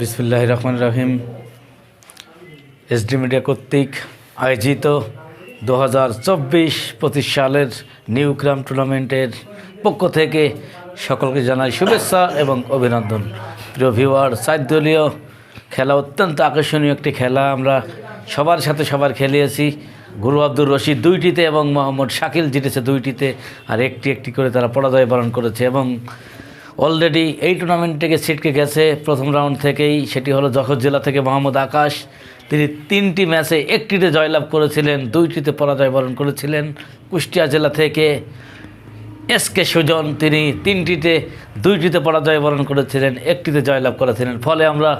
বিসমুল্লাহ রহমান রহিম। SD media কর্তৃক আয়োজিত দু হাজার চব্বিশ পঁচিশ সালের নিউ ক্রাম টুর্নামেন্টের পক্ষ থেকে সকলকে জানাই শুভেচ্ছা এবং অভিনন্দন। প্রিয় ভিউয়ার সাত দলীয় খেলা অত্যন্ত আকর্ষণীয় একটি খেলা। আমরা সবার সাথে সবার খেলিয়েছি। গুরু আব্দুর রশিদ দুইটিতে এবং মোহাম্মদ শাকিল জিতেছে দুইটিতে। আর একটি একটি করে তারা পরাজয় বরণ করেছে এবং অলরেডি এই টুর্নামেন্ট থেকে ছিটকে গেছে। প্রথম রাউন্ড থেকেই সেটি হলো যশোর জেলা থেকে মোহাম্মদ আকাশ। তিনি তিনটি ম্যাচে একটিতে জয়লাভ করেছিলেন, দুইটিতে পরাজয় বরণ করেছিলেন। কুষ্টিয়া জেলা থেকে এস কে সুজন, তিনি তিনটিতে, দুইটিতে পরাজয় বরণ করেছিলেন, একটিতে জয়লাভ করেছিলেন। ফলে আমরা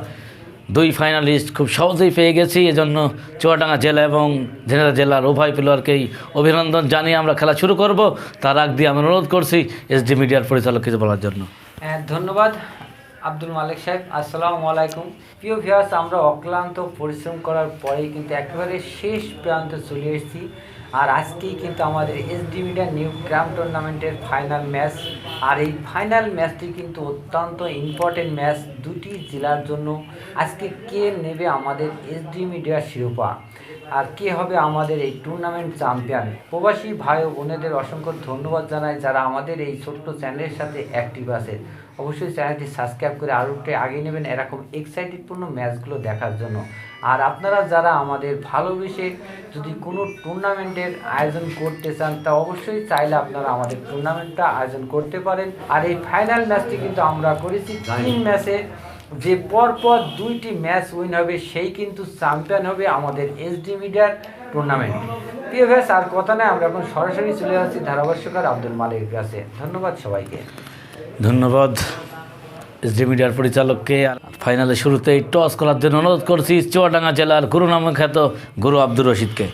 দুই ফাইনালিস্ট খুব সহজেই পেয়ে গেছি। এজন্য চুয়াডাঙ্গা জেলা এবং ঝিনাইদহ জেলার উভয় প্লেয়ারকেই অভিনন্দন জানিয়ে আমরা খেলা শুরু করব। তার আগ দিয়ে আমি অনুরোধ করছি এসডি মিডিয়ার পরিচালক কিছু বলার জন্য। হ্যাঁ ধন্যবাদ আব্দুল মালিক সাহেব। আসসালামু আলাইকুম। প্রিয় ভিউয়ার্স আমরা অক্লান্ত পরিশ্রম করার পরেই কিন্তু একেবারে শেষ প্রান্তে চলে এসেছি। আর আজকেই কিন্তু আমাদের এসডি মিডিয়া নিউ গ্রাম টুর্নামেন্টের ফাইনাল ম্যাচ আর এই ফাইনাল ম্যাচটি কিন্তু অত্যন্ত ইম্পর্টেন্ট ম্যাচ দুটি জেলার জন্য। আজকে কে নেবে আমাদের এসডি মিডিয়ার শিরোপা? আর কে হবে আমাদের এই টুর্নামেন্ট চ্যাম্পিয়ন প্রবাসী ভাই ও বোনেদের অসংখ্য ধন্যবাদ জানাই যারা আমাদের এই ছোট্ট চ্যানেলের সাথে অ্যাক্টিভ আছে অবশ্যই চ্যানেলটি সাবস্ক্রাইব করে আরও একটু আগে নেবেন এরকম এক্সাইটেডপূর্ণ ম্যাচগুলো দেখার জন্য। আর আপনারা যারা আমাদের ভালোবেসে যদি কোনো টুর্নামেন্টের আয়োজন করতে চান তা অবশ্যই চাইলে আপনারা আমাদের টুর্নামেন্টটা আয়োজন করতে পারেন। আর এই ফাইনাল ম্যাচটি কিন্তু আমরা করেছি তিন ম্যাচে যে পরপর দুইটি ম্যাচ উইন হবে সেই কিন্তু চ্যাম্পিয়ন হবে আমাদের এসডি মিডিয়ার টুর্নামেন্ট প্রিয় ভ্যাস আর কথা নয় আমরা এখন সরাসরি চলে যাচ্ছি ধারাভাষ্যকার আব্দুল মালিকের কাছে। ধন্যবাদ সবাইকে। ধন্যবাদ এসডি মিডিয়ার পরিচালককে। ফাইনালে শুরুতেই টস করার জন্য অনুরোধ করছি চুয়াডাঙ্গা জেলার গুরু নামে খ্যাত গুরু আব্দুর রশিদকে।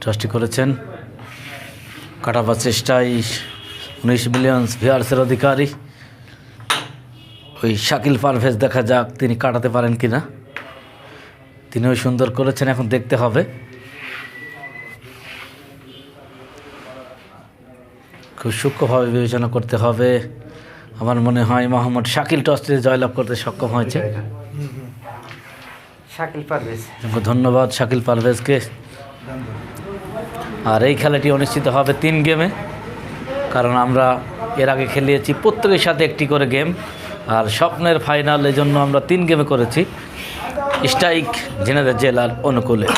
টসটি করেছেন। কাটাবার চেষ্টায় উনিশ মিলিয়ন ভিয়ার্সের অধিকারী। ওই শাকিল পারভেজ দেখা যাক তিনি কাটাতে পারেন কি না। তিনিও সুন্দর করেছেন এখন দেখতে হবে। খুব সূক্ষ্মভাবে বিবেচনা করতে হবে। আমার মনে হয় মোহাম্মদ শাকিল টসটিতে জয়লাভ করতে সক্ষম হয়েছে। শাকিল পারভেজ। ধন্যবাদ শাকিল পারভেজকে। আর এই খেলাটি অনুষ্ঠিত হবে তিন গেমে। কারণ আমরা এর আগে খেলিয়েছি প্রত্যেকের সাথে একটি করে গেম। আর স্বপ্নের ফাইনাল এই জন্য আমরা তিন গেমে করেছি। স্ট্রাইক ঝিনাইদহ জেলার অনুকূলে।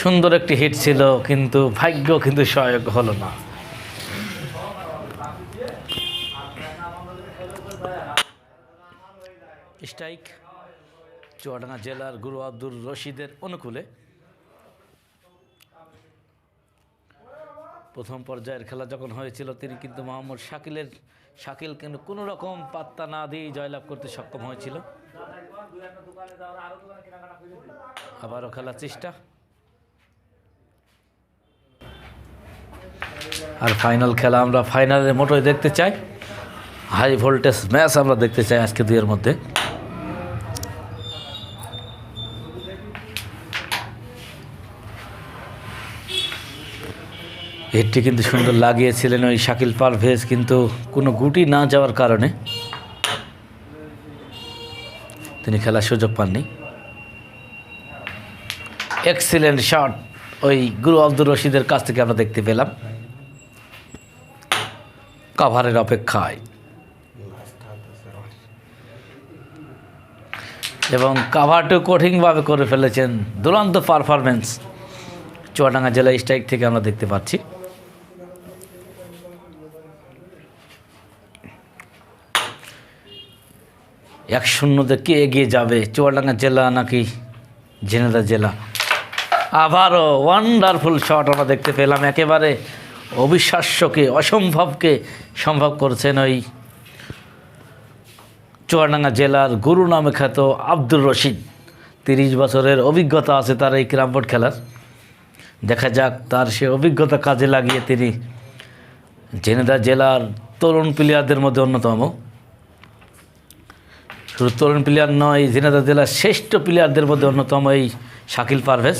সুন্দর একটি হিট ছিল, কিন্তু ভাগ্য কিন্তু সহায়ক হলো না। স্ট্রাইক চুয়াডাঙ্গা জেলার গুরু আব্দুর রশিদের অনুকূলে। প্রথম পর্যায়ের খেলা যখন হয়েছিল, তিনি কিন্তু মোহাম্মদ শাকিলের, শাকিল কিন্তু কোনো রকম পাত্তা না দিয়ে জয়লাভ করতে সক্ষম হয়েছিল। আবারও খেলার চেষ্টা। আর ফাইনাল খেলা আমরা ফাইনালের মোটরে দেখতে চাই। হাই ভোল্টেজ ম্যাচ আমরা দেখতে চাই আজকে দুইয়ের মধ্যে। হেডটি কিন্তু সুন্দর লাগিয়েছিলেন ওই শাকিল পারভেজ, কিন্তু কোনো গুটি না যাওয়ার কারণে তিনি খেলার সুযোগ পাননি। এক্সিলেন্ট শট ওই গুরু আব্দুর রশিদের কাছ থেকে আমরা দেখতে পেলাম। কাভারের অপেক্ষায়। এবং কাভারটিও কঠিনভাবে করে ফেলেছেন দুরন্ত পারফরমেন্স চুয়াডাঙ্গা জেলা স্ট্রাইক থেকে আমরা দেখতে পাচ্ছি। এক শূন্যতে কে এগিয়ে যাবে? চুয়াডাঙ্গা জেলা নাকি ঝিনাইদহ জেলা? আবারও ওয়ান্ডারফুল শট আমরা দেখতে পেলাম। একেবারে অবিশ্বাস্যকে, অসম্ভবকে সম্ভব করছেন ওই চুয়াডাঙ্গা জেলার গুরু নামে খ্যাত আব্দুর রশিদ। তিরিশ বছরের অভিজ্ঞতা আছে তার এই ক্রামবোর্ড খেলার। দেখা যাক তার সে অভিজ্ঞতা কাজে লাগিয়ে তিনি ঝিনাইদহ জেলার তরুণ প্লেয়ারদের মধ্যে অন্যতম। শুধু তরুণ প্লেয়ার নয় ঝিনাইদহ জেলার শ্রেষ্ঠ প্লেয়ারদের মধ্যে অন্যতম এই শাকিল পারভেজ।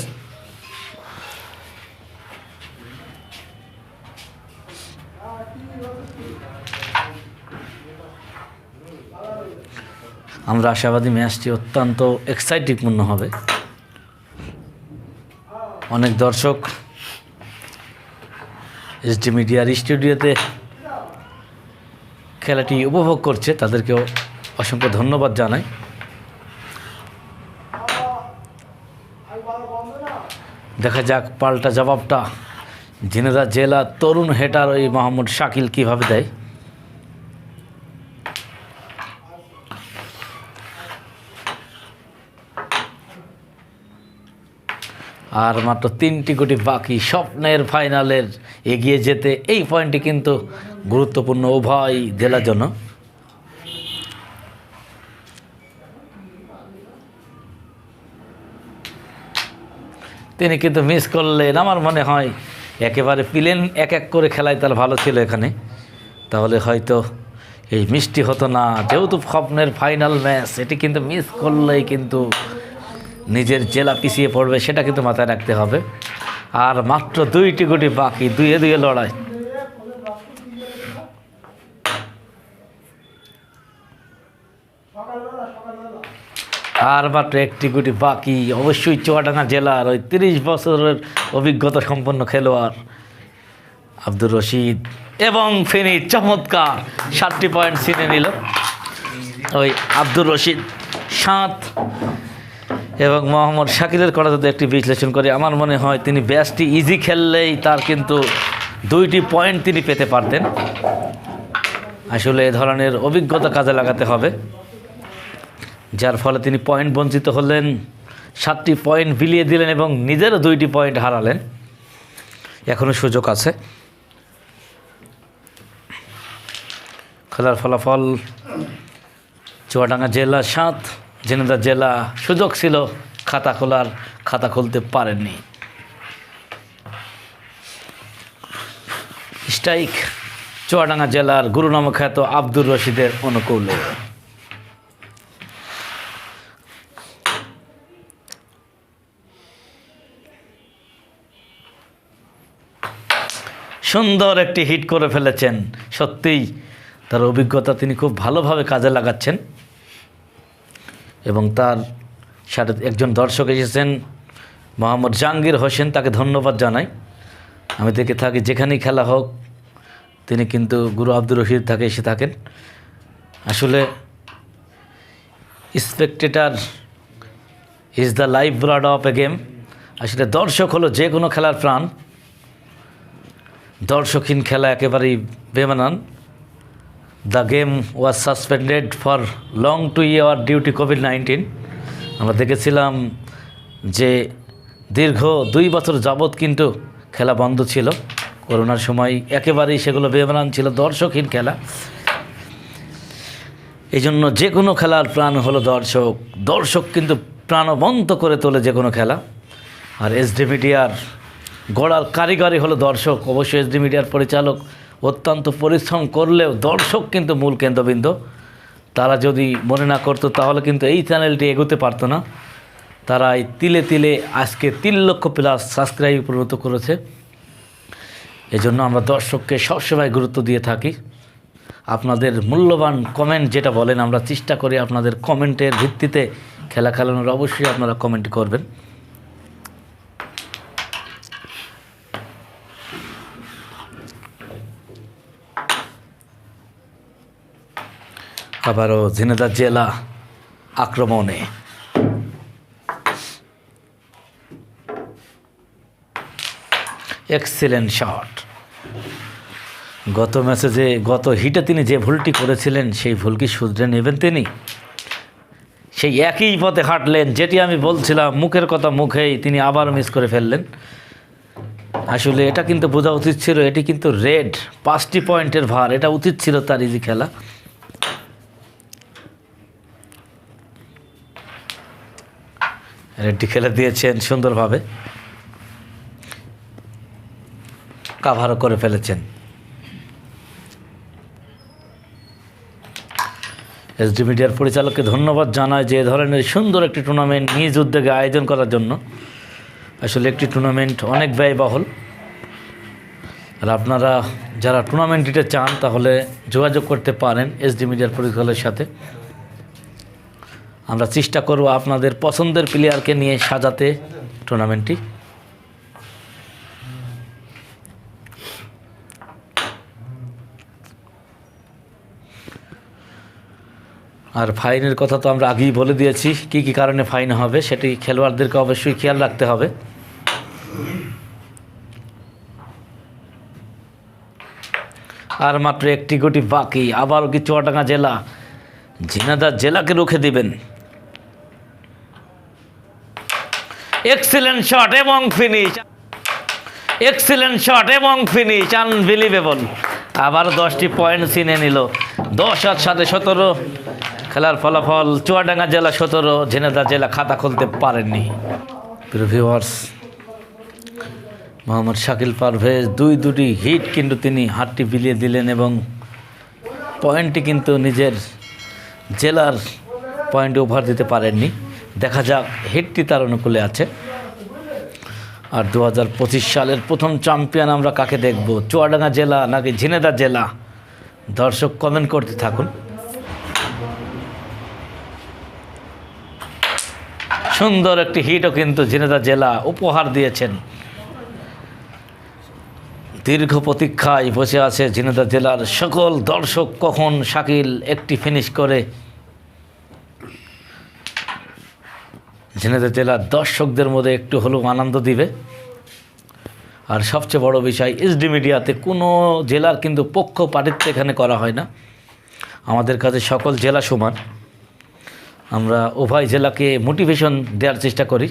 আমরা আশাবাদী ম্যাচটি অত্যন্ত এক্সাইটিংপূর্ণ হবে। অনেক দর্শক এসডি মিডিয়ার স্টুডিওতে খেলাটি উপভোগ করছে, তাদেরকেও অসংখ্য ধন্যবাদ জানাই। দেখা যাক পাল্টা জবাবটা। ঝিনেদা জেলা তরুণ হেটার ওই মোহাম্মদ শাকিল কীভাবে দেয়। আর মাত্র তিনটি কোটি বাকি স্বপ্নের ফাইনালের এগিয়ে যেতে এই পয়েন্টটি কিন্তু গুরুত্বপূর্ণ। উভয় জেলার জন্য তিনি কিন্তু মিস করলেন। আমার মনে হয় একেবারে পিলেন এক এক করে খেলায় তার ভালো ছিল এখানে। তাহলে হয়তো এই মিষ্টি হতো না। যেহেতু স্বপ্নের ফাইনাল ম্যাচ এটি কিন্তু মিস করলেই কিন্তু নিজের জেলা পিছিয়ে পড়বে, সেটা কিন্তু মাথায় রাখতে হবে। আর মাত্র দুইটি গুটি বাকি দুয়ে দুয়ে লড়াই। আর মাত্র একটি গুটি বাকি। অবশ্যই চুয়াডাঙ্গা জেলার ওই তিরিশ বছরের অভিজ্ঞতা সম্পন্ন খেলোয়াড় আব্দুর রশিদ এবং ফেনি চমৎকার সাতটি পয়েন্ট ছিনে নিল ওই আব্দুর রশিদ সাত এবং মোহাম্মদ শাকিলের করা যদি একটি বিশ্লেষণ করি। আমার মনে হয় তিনি ব্যাচটি ইজি খেললেই তার কিন্তু দুইটি পয়েন্ট তিনি পেতে পারতেন। আসলে এ ধরনের অভিজ্ঞতা কাজে লাগাতে হবে। যার ফলে তিনি পয়েন্ট বঞ্চিত হলেন, সাতটি পয়েন্ট বিলিয়ে দিলেন এবং নিজেরও দুইটি পয়েন্ট হারালেন। এখনও সুযোগ আছে। খেলার ফলাফল, চুয়াডাঙ্গা জেলা সাত, জেনেদা জেলা সুযোগ ছিল, খাতা খোলার, খাতা খুলতে পারেননি। স্ট্রাইক, চুয়াডাঙ্গা জেলার গুরুনাম খ্যাত আব্দুর রশিদের অনুকূলে। সুন্দর একটি হিট করে ফেলেছেন। সত্যিই তার অভিজ্ঞতা তিনি খুব ভালোভাবে কাজে লাগাচ্ছেন। এবং তার সাথে একজন দর্শক এসেছেন, মোহাম্মদ জাহাঙ্গীর হোসেন, তাকে ধন্যবাদ জানাই। আমি দেখে থাকি যেখানেই খেলা হোক, তিনি কিন্তু গুরু আব্দুর রশিদ থাকে, এসে থাকেন। আসলে spectator is the life blood of a game আসলে দর্শক হলো যে কোনো খেলার প্রাণ। দর্শকহীন খেলা একেবারেই বেমানান। The game was suspended for long two year due to COVID nineteen আমরা দেখেছিলাম যে দীর্ঘ দুই বছর যাবৎ কিন্তু খেলা বন্ধ ছিল। করোনার সময় একেবারেই সেগুলো বেমানান ছিল দর্শকহীন খেলা। এই জন্য যে কোনো খেলার প্রাণ হলো দর্শক। দর্শক কিন্তু প্রাণবন্ত করে তোলে যে কোনো খেলা। আর এসডি মিডিয়ার গড়ার কারিগরি হলো দর্শক। অবশ্যই এসডি মিডিয়ার পরিচালক অত্যন্ত পরিশ্রম করলেও দর্শক কিন্তু মূল কেন্দ্রবিন্দু। তারা যদি মনে না করতো তাহলে কিন্তু এই চ্যানেলটি এগোতে পারতো না। তারা এই তিলে তিলে আজকে তিন লক্ষ প্লাস সাবস্ক্রাইব পরিণত করেছে। এজন্য আমরা দর্শককে সবসময় গুরুত্ব দিয়ে থাকি। আপনাদের মূল্যবান কমেন্ট যেটা বলেন, আমরা চেষ্টা করি আপনাদের কমেন্টের ভিত্তিতে খেলা খেলানোর। অবশ্যই আপনারা কমেন্ট করবেন। আবারও ঝিনেদা জেলা আক্রমণে। এক্সিলেন্ট শট গত ম্যাচে যে গত হিটে তিনি যে ভুলটি করেছিলেন, সেই ভুল কি শুধরে নেবেন তিনি? সেই একই পথে হাঁটলেন, যেটি আমি বলছিলাম, মুখের কথা মুখেই তিনি আবার মিস করে ফেললেন। আসলে এটা কিন্তু বোঝা উচিত ছিল, এটি কিন্তু রেড পাঁচটি পয়েন্টের ভার, এটা উচিত ছিল তার ইজি খেলা। রেডটি খেলে দিয়েছেন সুন্দরভাবে। কাভারও করে ফেলেছেন। এসডি মিডিয়ার পরিচালককে ধন্যবাদ জানায় যে ধরনের সুন্দর একটি টুর্নামেন্ট নিজ উদ্যোগে আয়োজন করার জন্য। আসলে একটি টুর্নামেন্ট অনেক ব্যয়বহুল। আর আপনারা যারা টুর্নামেন্ট দিতে চান, তাহলে যোগাযোগ করতে পারেন এসডি মিডিয়ার পরিচালকের সাথে। আমরা চেষ্টা করব আপনাদের পছন্দের প্লেয়ারকে নিয়ে সাজাতে টুর্নামেন্টটি আর ফাইনের কথা তো আমরা আগেই বলে দিয়েছি, কি কি কারণে ফাইন হবে সেটি খেলোয়াড়দেরকে অবশ্যই খেয়াল রাখতে হবে। আর মাত্র একটি গুটি বাকি। আবারও কি চুয়াডাঙ্গা জেলা? ঝিনাদার জেলাকে রুখে দিবেন। এক্সিলেন্ট শট এবং ফিনিশ এক্সিলেন্ট শট এবং ফিনিশ আনবিলিভেবল আবার দশটি পয়েন্ট চিনে নিল। দশ আর সাথে সতেরো। খেলার ফলাফল চুয়াডাঙ্গা জেলা সতেরো ঝিনাদা জেলা খাতা খুলতে পারেননি। ভিউয়ার্স মোহাম্মদ শাকিল পারভেজ দুই দুটি হিট কিন্তু তিনি হাতটি বিলিয়ে দিলেন এবং পয়েন্টটি কিন্তু নিজের জেলার পয়েন্টে ওভার দিতে পারেননি। দেখা যাক হিটটি তার অনুকূলে আছে। আর দু হাজার পঁচিশ সালের প্রথম চ্যাম্পিয়ন আমরা কাকে দেখব? চুয়াডাঙ্গা জেলা নাকি ঝিনেদা জেলা? দর্শক কমেন্ট করতে থাকুন। সুন্দর একটি হিটও কিন্তু ঝিনেদা জেলা উপহার দিয়েছেন। দীর্ঘ প্রতীক্ষায় বসে আছে ঝিনেদা জেলার সকল দর্শক, কখন শাকিল একটি ফিনিশ করে ঝিনেদা জেলার দর্শকদের মধ্যে একটু হলেও আনন্দ দিবে। আর সবচেয়ে বড় বিষয়, এসডি মিডিয়াতে কোনো জেলার কিন্তু পক্ষ পক্ষপাতিত্ব এখানে করা হয় না। আমাদের কাছে সকল জেলা সমান। আমরা উভয় জেলাকে মোটিভেশন দেওয়ার চেষ্টা করি,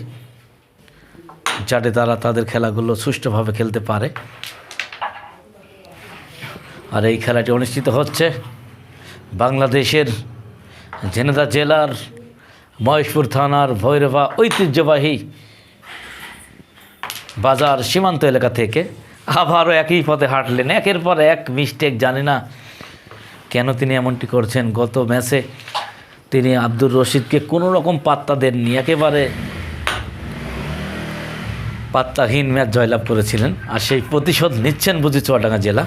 যাতে তারা তাদের খেলাগুলো সুষ্ঠুভাবে খেলতে পারে। আর এই খেলাটি অনুষ্ঠিত হচ্ছে বাংলাদেশের জেনেদা জেলার মহেশপুর থানার ভৈরবা ঐতিহ্যবাহী বাজার সীমান্ত এলাকা থেকে আবারও একই পথে হাঁটলেন। একের পর এক মিস্টেক জানি না কেন তিনি এমনটি করছেন। গত ম্যাচে তিনি আব্দুর রশিদকে কোনো রকম পাত্তা দেননি। একেবারে পাত্তাহীন ম্যাচ জয়লাভ করেছিলেন। আর সেই প্রতিশোধ নিচ্ছেন বুঝি চুয়াডাঙ্গা জেলা।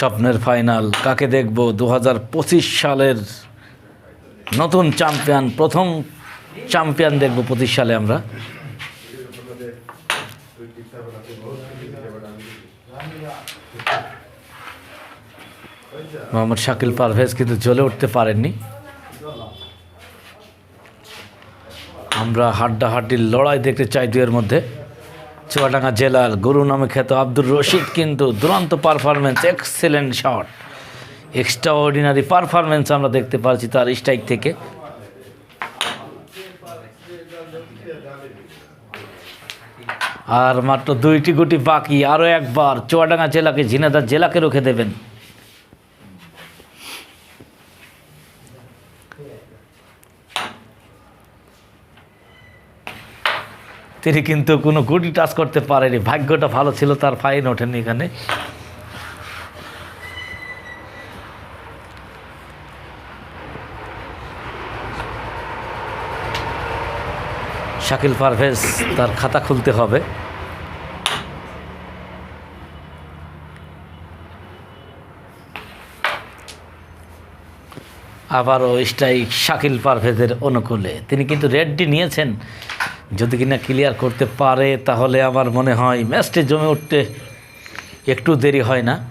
স্বপ্নের ফাইনাল। কাকে দেখব? দু হাজার পঁচিশ সালের নতুন চ্যাম্পিয়ন, প্রথম চ্যাম্পিয়ন দেখব পঁচিশ সালে আমরা। মোহাম্মদ শাকিল পারভেজ কিন্তু জ্বলে উঠতে পারেননি। আমরা হাড্ডাহাড্ডির লড়াই দেখতে চাই দুয়ের মধ্যে। চুয়াডাঙ্গা জেলার গুরু নামে খ্যাত আব্দুর রশিদ কিন্তু দুরন্ত performance excellent shot extraordinary performance আমরা দেখতে পাচ্ছি তার স্ট্রাইক থেকে। আর মাত্র দুইটি গুটি বাকি আরও একবার চুয়াডাঙ্গা জেলাকে ঝিনাদার জেলাকে রুখে দেবেন। তিনি কিন্তু কোনো গুটি টাচ করতে পারেনি। ভাগ্যটা ভালো ছিল, তার ফাইন ওঠেনি এখানে। শাকিল পারভেজ, তার খাতা খুলতে হবে। আবারও স্ট্রাইক শাকিল পারভেজের অনুকূলে। তিনি কিন্তু রেডটি নিয়েছেন। যদি কিনা ক্লিয়ার করতে পারে, তাহলে আমার মনে হয় ম্যাচটি জমে উঠতে একটু দেরি হয় না।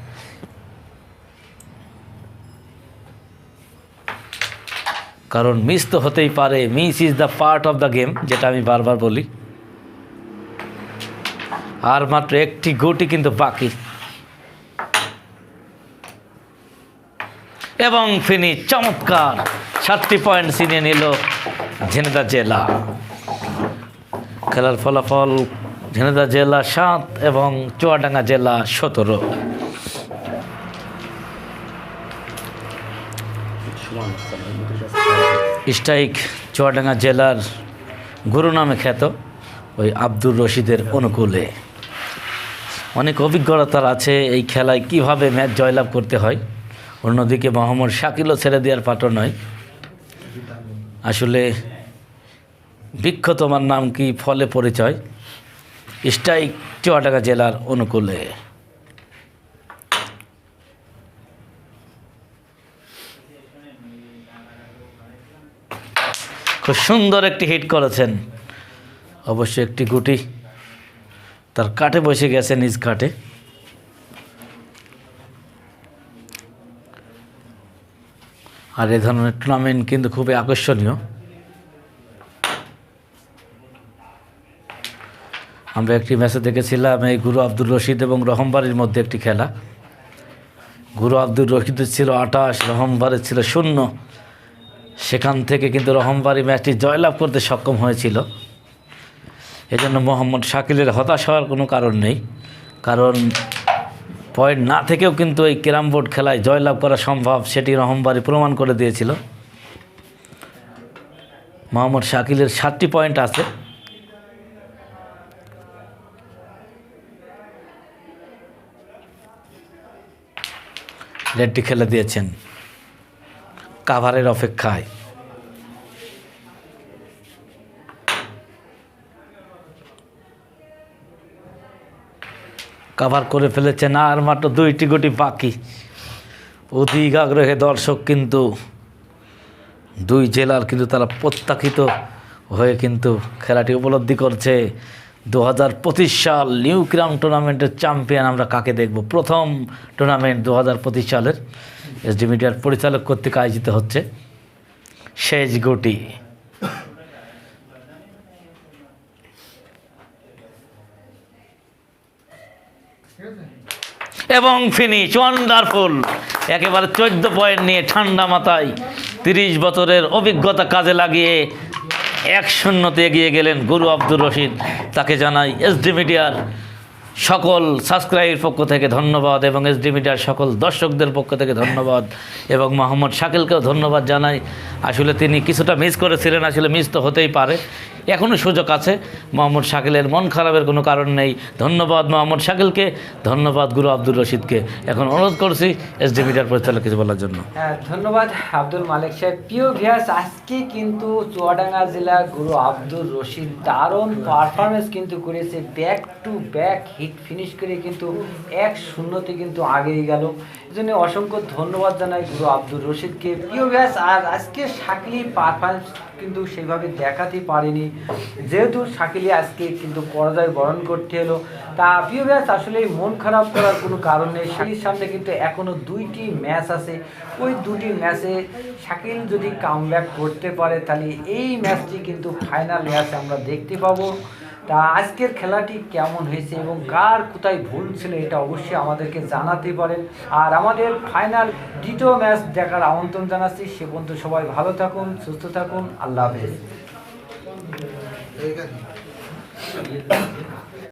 কারণ মিস তো হতেই পারে। Miss is the part of the game যেটা আমি বারবার বলি। আর মাত্র একটি গুটি কিন্তু বাকি। এবং ফিনি চমৎকার। সাতটি পয়েন্ট ছিনিয়ে নিল ঝিনেদা জেলা। খেলার ফলাফল ঝিনেদা জেলা সাত এবং চুয়াডাঙ্গা জেলা সতেরো। স্ট্রাইক চুয়াডাঙ্গা জেলার গুরু নামে খ্যাত ওই আব্দুর রশিদের অনুকূলে। অনেক অভিজ্ঞতা তার আছে এই খেলায় কীভাবে ম্যাচ জয়লাভ করতে হয়। অন্যদিকে মোহাম্মদ শাকিলও ছেড়ে দেওয়ার পাত্র নয়। আসলে বৃক্ষ তোমার নাম কি? ফলে পরিচয়। স্ট্রাইক চুয়াডাঙ্গা জেলার অনুকূলে। খুব সুন্দর একটি হিট করেছেন। অবশ্য একটি গুটি তার কাঠে বসে গেছে নিজ কাঠে। আর এ ধরনের টুর্নামেন্ট কিন্তু খুবই আকর্ষণীয়। আমরা একটি ম্যাচে দেখেছিলাম এই গুরু আব্দুর রশিদ এবং রহমবাড়ির মধ্যে একটি খেলা। গুরু আব্দুর রশিদের ছিল আঠাশ রহমবাড়ির ছিল শূন্য। সেখান থেকে কিন্তু রহমবাড়ি ম্যাচটি জয়লাভ করতে সক্ষম হয়েছিল। এজন্য মোহাম্মদ শাকিলের হতাশ হওয়ার কোনো কারণ নেই। কারণ পয়েন্ট না থেকেও কিন্তু এই ক্যারাম বোর্ড খেলায় জয়লাভ করা সম্ভব, সেটি রহমবাড়ি প্রমাণ করে দিয়েছিল। মোহাম্মদ শাকিলের সাতটি পয়েন্ট আছে। রেডটি খেলে দিয়েছেন। কাভারের অপেক্ষায়। কাভার করে ফেলেছেন আর মাত্র দুইটি গুটি বাকি। অধিক আগ্রহে দর্শক কিন্তু দুই জেলার কিন্তু তারা প্রত্যাখিত হয়ে কিন্তু খেলাটি উপলব্ধি করছে। দু হাজার পঁচিশ সাল নিউ ক্রাম টুর্নামেন্টের চ্যাম্পিয়ন আমরা কাকে দেখব? প্রথম টুর্নামেন্ট দু হাজার পঁচিশ সালের এসডি মিডিয়ার পরিচালক কর্তৃক আয়োজিত হচ্ছে শেষ গুটি। এবং ফিনিশ ওয়ান্ডারফুল। একেবারে চোদ্দ পয়েন্ট নিয়ে ঠান্ডা মাথায় তিরিশ বছরের অভিজ্ঞতা কাজে লাগিয়ে এক শূন্যতে এগিয়ে গেলেন গুরু আব্দুর রশিদ। তাকে জানাই এসডি মিডিয়ার সকল সাবস্ক্রাইবের পক্ষ থেকে ধন্যবাদ এবং এসডি মিডিয়ার সকল দর্শকদের পক্ষ থেকে ধন্যবাদ এবং মোহাম্মদ শাকিলকেও ধন্যবাদ জানাই। আসলে তিনি কিছুটা মিস করেছিলেন, আসলে মিস তো হতেই পারে। এখনও সুযোগ আছে। মোহাম্মদ শাকিলের মন খারাপের কোনো কারণ নেই। ধন্যবাদ মোহাম্মদ শাকিলকে। ধন্যবাদ গুরু আব্দুর রশিদকে। এখন অনুরোধ করছি এসডি মিডিয়ার পরিচালক কিছু বলার জন্য। ধন্যবাদ আব্দুল মালিক সাহেব। প্রিয় ভিয়াস আজকে কিন্তু চুয়াডাঙ্গা জেলার গুরু আব্দুল রশিদ দারুণ পারফরমেন্স কিন্তু করেছে। Back to back hit finish করে কিন্তু এক শূন্যতে কিন্তু আগেই গেল। এই জন্য অসংখ্য ধন্যবাদ জানাই গুরু আব্দুল রশিদকে। প্রিয় ভিয়াস আর আজকে শাকিলি পারফরমেন্স কিন্তু সেইভাবে দেখাতে পারেনি। যেহেতু শাকিলি আজকে কিন্তু পরাজয় বরণ করতে এলো, তা প্রিয় ব্যাস আসলে মন খারাপ করার কোনো কারণ নেই। শাকিলের সামনে কিন্তু এখনও দুইটি ম্যাচ আছে। ওই দুটি ম্যাচে শাকিল যদি কাম করতে পারে, তাহলে এই ম্যাচটি কিন্তু ফাইনাল ম্যাচ আমরা দেখতে পাবো। তা আজকের খেলাটি কেমন হয়েছে এবং কার কোথায় ভুল ছিল এটা অবশ্যই আমাদেরকে জানাতে পারেন। আর আমাদের ফাইনাল দ্বিতীয় ম্যাচ দেখার আমন্ত্রণ জানাচ্ছি। সে পর্যন্ত সবাই ভালো থাকুন, সুস্থ থাকুন। আল্লাহ হাফেজ।